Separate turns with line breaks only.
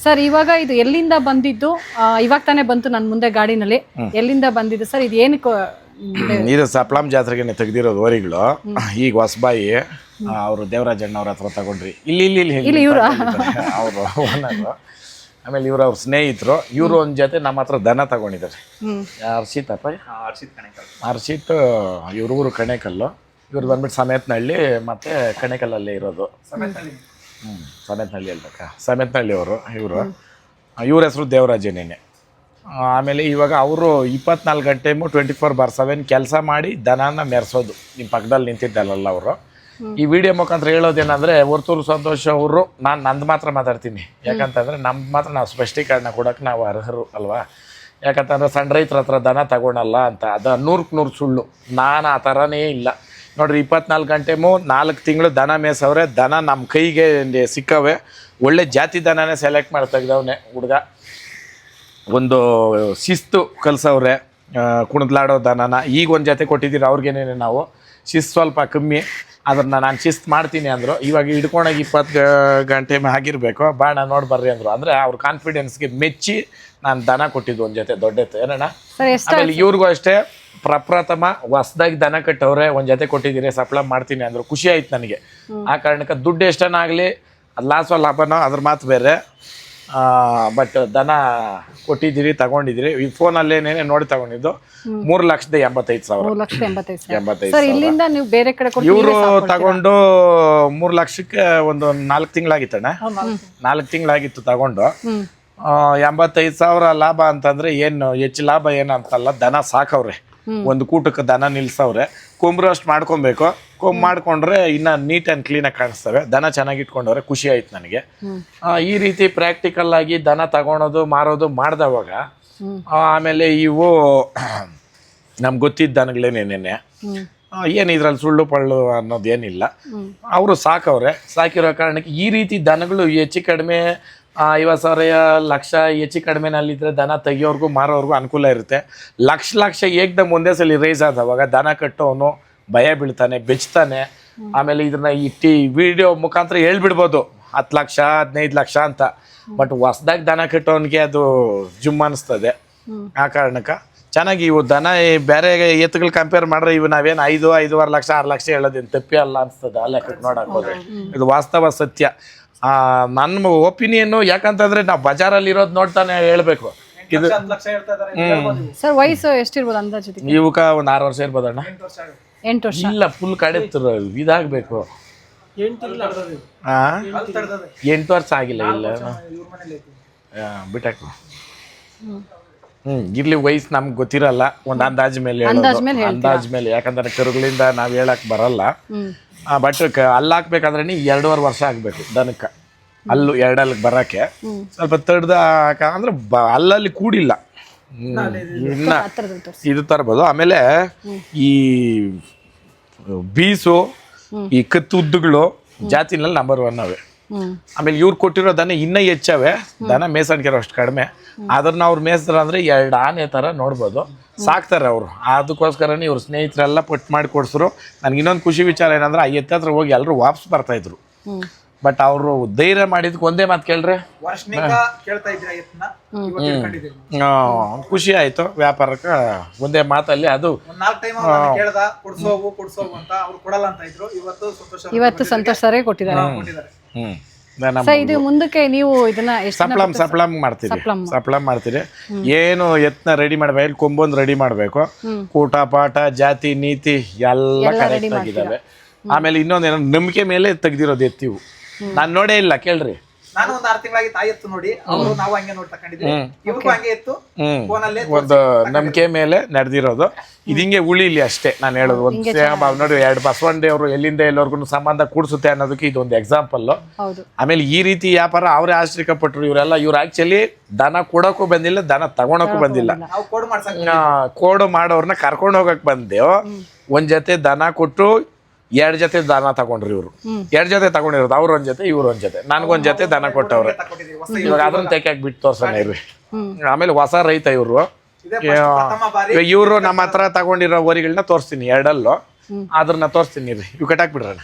Sir ಇವಾಗ ಇದು ಎಲ್ಲಿಂದ ಬಂದಿದ್ದು? ಆ, ಇವಾಗ ತಾನೇ ಬಂತು ನನ್ನ ಮುಂದೆ ಗಾಡಿನಲ್ಲಿ. ಎಲ್ಲಿಂದ ಬಂದಿದ್ದು ಸರ್? ಇದು ಏನು
ಇದು? ಸಪ್ಲಾಮ್ ಜಾತ್ರೆಗೆ ತೆಗ್ದಿರೋದು ಓರಿಗಳು ಈಗ ಹೊಸಬಾಯಿ ಅವರು ದೇವರಾಜಣ್ಣವ್ರ ಹತ್ರ ತಗೊಂಡ್ರಿ. ಇಲ್ಲಿ ಇಲ್ಲಿ ಇಲ್ಲಿ ಇಲ್ಲಿ ಅವರು ಓನರು ಆಮೇಲೆ ಇವರು ಅವ್ರ ಸ್ನೇಹಿತರು. ಇವರು ಒಂದು ಜೊತೆ ನಮ್ಮ ಹತ್ರ ದನ ತಗೊಂಡಿದ್ದಾರೆ.
ಹ್ಮ್.
ಅಪ್ಪ
ಹರ್ಷಿತ್ ಕಣೇಕಲ್
ಹರ್ಷಿತ್ ಇವ್ರ ಊರು ಕಣೇಕಲ್ಲು. ಇವ್ರು ಬಂದ್ಬಿಟ್ಟು ಸಮೇತನಹಳ್ಳಿ ಮತ್ತೆ ಕಣೇಕಲ್ಲಲ್ಲೇ ಇರೋದು. ಸಮೇತನಹಳ್ಳಿ ಹೇಳ್ಬೇಕಾ ಸಮೇತನಹಳ್ಳಿ ಅವರು, ಇವರು. ಇವ್ರ ಹೆಸರು ದೇವರಾಜನೇನೆ ಆಮೇಲೆ ಇವಾಗ ಅವರು ಇಪ್ಪತ್ನಾಲ್ಕು ಗಂಟೆ ಟ್ವೆಂಟಿ ಫೋರ್ ಬಾರ್ ಸೆವೆನ್ ಕೆಲಸ ಮಾಡಿ ದನನ ಮೆರೆಸೋದು. ನಿಮ್ಮ ಪಕ್ಕದಲ್ಲಿ ನಿಂತಿದ್ದಲ್ಲ ಅವರು. ಈ ವಿಡಿಯೋ ಮುಖಾಂತರ ಹೇಳೋದೇನಂದರೆ, ಹೊರ್ತೂರು ಸಂತೋಷ ಅವರು, ನಾನು ನಂದು ಮಾತ್ರ ಮಾತಾಡ್ತೀನಿ. ಯಾಕಂತಂದರೆ ನಮ್ದು ಮಾತ್ರ ನಾವು ಸ್ಪಷ್ಟೀಕರಣ ಕೊಡೋಕೆ ನಾವು ಅರ್ಹರು ಅಲ್ವಾ? ಯಾಕಂತಂದ್ರೆ ಸಣ್ಣ ರೈತರ ಹತ್ರ ದನ ತಗೊಳಲ್ಲ ಅಂತ. ಅದು ನೂರಕ್ಕೆ ನೂರು ಸುಳ್ಳು. ನಾನು ಆ ಥರನೇ ಇಲ್ಲ. ನೋಡ್ರಿ ಇಪ್ಪತ್ನಾಲ್ಕು ಗಂಟೆಮು ನಾಲ್ಕು ತಿಂಗಳು ದನ ಮೇಸವ್ರೆ ದನ ನಮ್ಮ ಕೈಗೆ ಸಿಕ್ಕವೆ. ಒಳ್ಳೆ ಜಾತಿ ದನನೇ ಸೆಲೆಕ್ಟ್ ಮಾಡಿ ತೆಗ್ದವನೆ ಹುಡುಗ. ಒಂದು ಶಿಸ್ತು ಕಲಿಸವ್ರೆ ಕುಣಿದ್ಲಾಡೋ ದನನ. ಈಗ ಒಂದು ಜೊತೆ ಕೊಟ್ಟಿದ್ದೀರಿ ಅವ್ರಿಗೇನೇನೆ ನಾವು? ಶಿಸ್ತು ಸ್ವಲ್ಪ ಕಮ್ಮಿ. ಅದನ್ನ ನಾನು ಶಿಸ್ತು ಮಾಡ್ತೀನಿ ಅಂದರು. ಇವಾಗ ಹಿಡ್ಕೊಂಡೋಗಿ ಇಪ್ಪತ್ತು ಗಂಟೆ ಆಗಿರಬೇಕು. ಬಾಣ ನೋಡಿ ಬರ್ರಿ ಅಂದರು. ಅಂದರೆ ಅವ್ರ ಕಾನ್ಫಿಡೆನ್ಸ್ಗೆ ಮೆಚ್ಚಿ ನಾನು ದನ ಕೊಟ್ಟಿದ್ದು ಒಂದು ಜೊತೆ ದೊಡ್ಡತ್ತು ಏನಣ್ಣ? ಆಮೇಲೆ ಇವ್ರಿಗೂ ಅಷ್ಟೇ. ಪ್ರಪ್ರಥಮ ಹೊಸದಾಗಿ ದನ ಕಟ್ಟವ್ರೆ ಒಂದ್ ಜೊತೆ ಕೊಟ್ಟಿದ್ದೀರಿ ಸಪ್ಲೈ ಮಾಡ್ತೀನಿ ಅಂದ್ರು ಖುಷಿ ಆಯ್ತು ನನಗೆ. ಆ ಕಾರಣಕ್ಕೆ ದುಡ್ಡು ಎಷ್ಟನಾಗಲಿ ಅದು ಲಾಸೋ ಲಾಭನೋ ಅದ್ರ ಮಾತು ಬೇರೆ. ಬಟ್ ದನ ಕೊಟ್ಟಿದ್ದೀರಿ ತಗೊಂಡಿದ್ದೀರಿ. ಈ ಫೋನಲ್ಲೇನೇನೆ ನೋಡಿ ತಗೊಂಡಿದ್ದು. ಮೂರು ಲಕ್ಷದ ಎಂಬತ್ತೈದು ಸಾವಿರ.
ಎಂಬತ್ತೈದು
ಇವರು ತಗೊಂಡು ಮೂರು ಲಕ್ಷಕ್ಕೆ ಒಂದು ನಾಲ್ಕು ತಿಂಗಳಾಗಿತ್ತಣ್ಣ. ನಾಲ್ಕು ತಿಂಗಳಾಗಿತ್ತು ತಗೊಂಡು. ಎಂಬತ್ತೈದು ಸಾವಿರ ಲಾಭ ಅಂತಂದ್ರೆ ಏನು ಹೆಚ್ಚು ಲಾಭ ಏನು ಅಂತಲ್ಲ ದನ ಸಾಕವ್ರೆ. ಒಂದು ಕೂಟಕ್ಕೆ ದನ ನಿಲ್ಸವ್ರೆ. ಕೊಂಬ್ರಷ್ಟು ಮಾಡ್ಕೊಬೇಕು. ಕೊಂಬ್ ಮಾಡ್ಕೊಂಡ್ರೆ ಇನ್ನ ನೀಟ್ ಅಂಡ್ ಕ್ಲೀನ್ ಆಗಿ ಕಾಣಿಸ್ತವೆ. ದನ ಚೆನ್ನಾಗಿ ಇಟ್ಕೊಂಡವ್ರೆ ಖುಷಿ ಆಯ್ತು ನನಗೆ. ಆ, ಈ ರೀತಿ ಪ್ರಾಕ್ಟಿಕಲ್ ಆಗಿ ದನ ತಗೊಳೋದು ಮಾರೋದು ಮಾಡ್ದವಾಗ ಆಮೇಲೆ ಇವು ನಮ್ಗೆ ಗೊತ್ತಿದ್ದ ದನಗಳೇನೇನೇನೆ ಏನು ಇದ್ರಲ್ಲಿ ಸುಳ್ಳು ಪಳ್ಳು ಅನ್ನೋದೇನಿಲ್ಲ ಅವರು ಸಾಕವ್ರೆ. ಸಾಕಿರೋ ಕಾರಣಕ್ಕೆ ಈ ರೀತಿ ದನಗಳು ಹೆಚ್ಚು ಕಡಿಮೆ ಐವತ್ತು ಸಾವಿರ ಲಕ್ಷ ಹೆಚ್ಚು ಕಡಿಮೆನಲ್ಲಿದ್ದರೆ ದನ ತೆಗಿಯೋರ್ಗೂ ಮಾರೋರ್ಗೂ ಅನುಕೂಲ ಇರುತ್ತೆ. ಲಕ್ಷ ಲಕ್ಷ ಏಕ್ದಮ್ ಒಂದೇ ಸಲ ರೇಸ್ ಆದವಾಗ ದನ ಕಟ್ಟೋನು ಭಯ ಬೀಳ್ತಾನೆ ಬೆಚ್ತಾನೆ. ಆಮೇಲೆ ಇದನ್ನ ಇಟ್ಟಿ ವಿಡಿಯೋ ಮುಖಾಂತರ ಹೇಳ್ಬಿಡ್ಬೋದು. ಹತ್ತು ಲಕ್ಷ ಹದಿನೈದು ಲಕ್ಷ ಅಂತ. ಬಟ್ ಹೊಸ್ದಾಗಿ ದನ ಕಟ್ಟೋನಿಗೆ ಅದು ಜುಮ್ ಅನಿಸ್ತದೆ. ಆ ಕಾರಣಕ್ಕೆ ಚೆನ್ನಾಗಿ ಇವು ದನ ಬೇರೆ ಎತ್ತುಗಳು ಕಂಪೇರ್ ಮಾಡ್ರೆ ಇವು ನಾವೇನು ಐದು ಐದೂವರೆ ಲಕ್ಷ ಆರು ಲಕ್ಷ ಹೇಳೋದೇನು ತಪ್ಪಿ ಅಲ್ಲ ಅನ್ಸ್ತದೆ. ಆ ಲೆಕ್ಕಕ್ಕೆ ನೋಡಕ್ ಹೋದ್ರೆ. ಇದು ವಾಸ್ತವ ಸತ್ಯ. ನನ್ನ ಒಪಿನಿಯನ್ನು ಯಾಕಂತಂದ್ರೆ ನಾವು ಬಜಾರಲ್ಲಿ ಇರೋದು ನೋಡ್ತಾನೆ ಹೇಳ್ಬೇಕು. ಇದು.
ಸರ್ ವಯಸ್ಸು ಎಷ್ಟಿರ್ಬೋದು ಅಂದಾಜು?
ಇವಕ್ಕ ಒಂದು ಆರು ವರ್ಷ ಇರ್ಬೋದಣ್ಣ
ಎಂಟು ವರ್ಷ
ಇಲ್ಲ ಫುಲ್ ಕಡೆ ಇದಾಗಬೇಕು.
ಎಂಟು
ವರ್ಷ ಆಗಿಲ್ಲ ಇಲ್ಲ. ಬಿಟ್ಟಾಕ. ಹ್ಮ್. ಇರ್ಲಿ ವಯಸ್ಸು ನಮ್ಗೆ ಗೊತ್ತಿರಲ್ಲ ಒಂದು ಅಂದಾಜ್ ಮೇಲೆ
ಅಂದಾಜ್ ಮೇಲೆ
ಯಾಕಂದ್ರೆ ಕರುಗಳಿಂದ ನಾವು ಹೇಳಕ್ ಬರಲ್ಲ.
ಹ್ಮ್.
ಬಟ್ ಅಲ್ಲಿ ಹಾಕ್ಬೇಕಾದ್ರೆ ನೀ ಎರಡೂವರೆ ವರ್ಷ ಆಗಬೇಕು ದನಕ್ಕೆ. ಅಲ್ಲು ಎರಡಲ್ಲಿ ಬರಕ್ಕೆ. ಸ್ವಲ್ಪ ತಡ್ದ ಅಂದ್ರೆ ಬ ಅಲ್ಲಲ್ಲಿ ಕೂಡಿಲ್ಲ. ಇನ್ನ ಇದು ತರ್ಬೋದು. ಆಮೇಲೆ ಈ ಬೀಸು ಈ ಕತ್ತು ಉದ್ದುಗಳು ಜಾತಿನಲ್ಲಿ ನಂಬರ್ ಒನ್ ಅವೆ. ಆಮೇಲೆ ಇವ್ರು ಕೊಟ್ಟಿರೋ ದನ ಇನ್ನೂ ಹೆಚ್ಚವೆ. ದನ ಮೇಸಣಿಕೆರೋ ಅಷ್ಟು ಕಡಿಮೆ. ಅದನ್ನ ಅವ್ರು ಮೇಯ್ಸ್ತಾರ ಅಂದ್ರೆ ಎರಡು ಆನೆ ಥರ ನೋಡ್ಬೋದು. ಸಾಕ್ತಾರೆ ಅವರು. ಅದಕ್ಕೋಸ್ಕರನೇ ಇವ್ರ ಸ್ನೇಹಿತರೆಲ್ಲ ಪಟ್ಟು ಮಾಡಿ ಕೊಡ್ಸ್ರು ನನಗೆ ಇನ್ನೊಂದು ಖುಷಿ ವಿಚಾರ ಏನಂದ್ರೆ ಆ ಎತ್ತ ಹತ್ರ ಹೋಗಿ ಎಲ್ಲರೂ ವಾಪಸ್ ಬರ್ತಾ ಇದ್ರು. ಬಟ್ ಅವರು ಧೈರ್ಯ ಮಾಡಿದ್ಕೆ ಒಂದೇ ಮಾತು ಕೇಳ್ರೆ. ಖುಷಿ ಆಯ್ತು ವ್ಯಾಪಾರಕ್ಕೆ. ಒಂದೇ ಮಾತಲ್ಲಿ ಅದು
ಒಂದ್ ನಾಲ್ಕು ಟೈಮ್ ಅವ್ರನ್ನ ಕೇಳ್ದ ಕೊಡ್ಸೋಗು ಕೊಡ್ಸೋಗು ಅಂತ ಅವ್ರು ಕೊಡಲ್ಲ ಅಂತ ಇದ್ರು. ಇವತ್ತು ಸಂತೋಷ ಅವ್ರು
ಇವತ್ತು ಸಂತೋಷ್ ಸರೇ ಕೊಟ್ಟಿದ್ದಾರೆ. ಇದು ಮುಂದಕ್ಕೆ ನೀವು ಇದನ್ನ
ಸಪ್ಲಮ್ ಸಪ್ಲಮ್ ಮಾಡ್ತೀರಿ.
ಸಪ್ಲಮ್.
ಮಾಡ್ತೀರಿ. ಏನು ಎತ್ನ ರೆಡಿ ಮಾಡ್ಬೇಕು? ಕೊಂಬೊಂದು ರೆಡಿ ಮಾಡಬೇಕು? ಕೂಟ ಪಾಠ ಜಾತಿ ನೀತಿ ಎಲ್ಲ ಕರೆಕ್ಟ್ ಆಗಿದ್ದಾವೆ ಆಮೇಲೆ ಇನ್ನೊಂದು ಏನೋ ನಂಬಿಕೆ ಮೇಲೆ ತೆಗ್ದಿರೋದು ಎತ್ತಿವು. ನಾನು ನೋಡೇ ಇಲ್ಲ ಕೇಳ್ರಿ.
ನಾನು ಒಂದ್ ಆರು ತಿಂಗಳಾಗಿ ತಾಯಿ ಇತ್ತು ನೋಡಿ ಅವರು ನಾವು ಹಂಗೆ ನೋಡಿ ತಕೊಂಡಿದ್ವಿ ಇವ್ರಿಗೂ ಹಂಗೆ
ಇತ್ತು
ಫೋನಲ್ಲೇ
ಒಂದು ನಂಬಿಕೆ ಮೇಲೆ ನಡೆದಿರೋದು. ಇದು ಹಿಂಗೆ ಉಳಿಲಿ ಅಷ್ಟೇ ನಾನು ಹೇಳೋದು. ಒಂದು ಸೇಮ ನೋಡಿ ಎರಡು ಬಸವಣ್ಣದೇವರು ಎಲ್ಲಿಂದ ಎಲ್ಲರಿಗೂ ಸಂಬಂಧ ಕೂಡಿಸುತ್ತೆ ಅನ್ನೋದಕ್ಕೆ ಇದೊಂದು ಎಕ್ಸಾಂಪಲ್
ಹೌದು.
ಆಮೇಲೆ ಈ ರೀತಿ ವ್ಯಾಪಾರ ಅವರೇ ಆಶ್ರಯಪಟ್ಟರು ಇವರೆಲ್ಲ ಇವ್ರು ಆಕ್ಚುಲಿ ದನ ಕೊಡೋಕ್ಕೂ ಬಂದಿಲ್ಲ ದನ ತಗೊಳಕ್ಕೂ ಬಂದಿಲ್ಲ.
ನಾವು ಕೋಡ್ ಮಾಡ್ಸಕ್
ಆ, ಕೋಡು ಮಾಡೋರ್ನ ಕರ್ಕೊಂಡು ಹೋಗಕ್ ಬಂದೆವು ಒಂದ್ ಜೊತೆ ದನ ಕೊಟ್ಟು ಎರಡ್ ಜೊತೆ ದಾನ ತಗೊಂಡ್ರಿ ಇವ್ರು. ಎರಡ್ ಜೊತೆ ತಗೊಂಡಿರೋದು ಅವ್ರ ಒಂದ್ ಜೊತೆ ಇವ್ರ ಒಂದ್ ಜೊತೆ. ನನ್ಗೊಂದ್ ಜೊತೆ ದನ ಕೊಟ್ಟವ್ರೆ. ಇವಾಗ ಅದನ್ನ ತೆಕ್ಕಾಕ್ ಬಿಟ್ಟು ತೋರ್ಸೋಣ ಇರ್ರಿ ಆಮೇಲೆ ಹೊಸ ರೈತ ಇವ್ರು.
ಇವ್ರು first ಪ್ರಥಮ ಬಾರಿ
ಇವರು ನಮ್ಮ ಹತ್ರ ತಗೊಂಡಿರೋ ವರಿಗಳನ್ನ ತೋರಿಸ್ತೀನಿ ಎರಡಲ್ಲೂ. ಅದ್ರನ್ನ ತೋರಿಸ್ತೀನಿ ಇರ್ರಿ ಇವ್ ಕಟ್ಟಾಕ್ ಬಿಡ್ರಣ